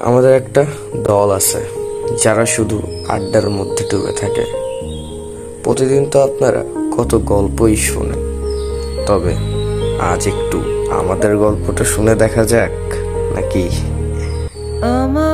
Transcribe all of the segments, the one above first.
আমাদের একটা দল আছে, যারা শুধু আড্ডার মধ্যে ডুবে থাকে। প্রতিদিন তো আপনারা কত গল্পই শোনেন। তবে আজ একটু আমাদের গল্পটা শুনে দেখা যাক, নাকি? আমার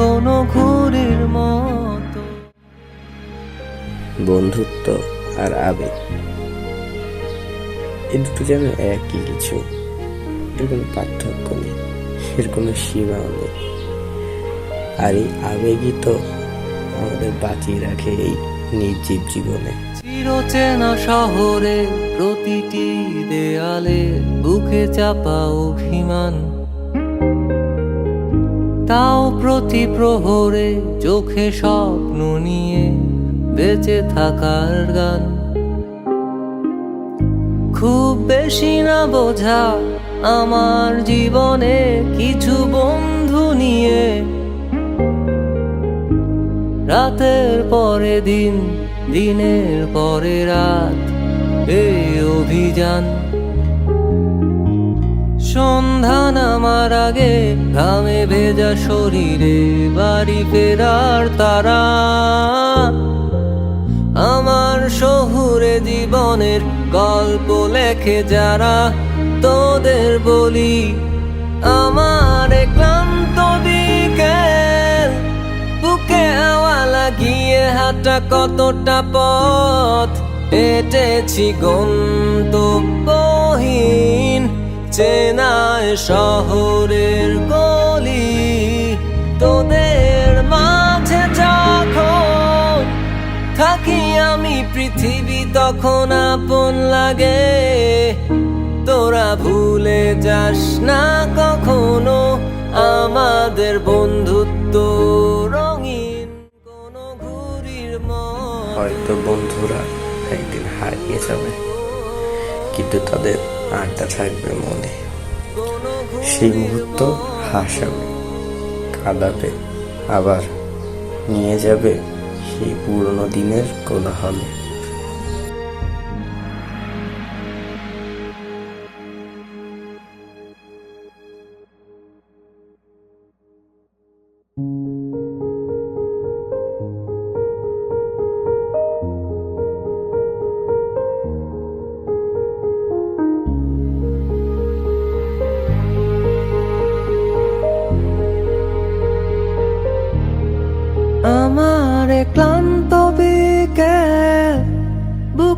কোনো ঘুরির মতো। বন্ধুত্ব আর আবেগ। এই দুটো যেন একই কিছু। এর কোনো পার্থক্য নেই এর কোনো সীমাও নেই। আর এই আবেগই তো আমাদের বাঁচিয়ে রাখে এই নির্জীব জীবনে। চিরচেনা শহরে প্রতিটি দেয়ালে বুকে চাপা অভিমান। তাও প্রতি প্রহরে চোখে স্বপ্ন নিয়ে বেঁচে থাকার গান। খুব বেশি না বোঝা আমার জীবনে কিছু বন্ধু নিয়ে। রাতের পরে দিন, দিনের পরে রাত, এই অভিযান। সন্ধ্যা নামার আগে ঘামে ভেজা শরীরে বাড়ি ফেরার তারা। আমার শহুরে জীবনের গল্প লেখে যারা, তোদের বলি আমার ক্লান্ত বিকেল। বুকে হাওয়া লাগিয়ে হাঁটা কতটা পথ, হেঁটেছি গন্তব্যহীন চেনায় শহরের গলি, তোদের মাঝে যখন থাকি আমি, পৃথিবী তখন আপন লাগে। তোরা ভুলে যাস না কখনো আমাদের বন্ধুত্ব রঙিন কোনো ঘুরির মতো হয়তো বন্ধুরা একদিন হারিয়ে যাবে, কিন্তু তাদের আড্ডা থাকবে মনে। সেই মুহূর্ত হাসাবে কাঁদাবে আবার নিয়ে যাবে সেই পুরনো দিনের কোলাহলে।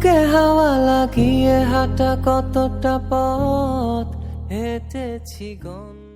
বুকে হাওয়া লাগিয়ে হাঁটা কতটা পথ হেঁটেছি গন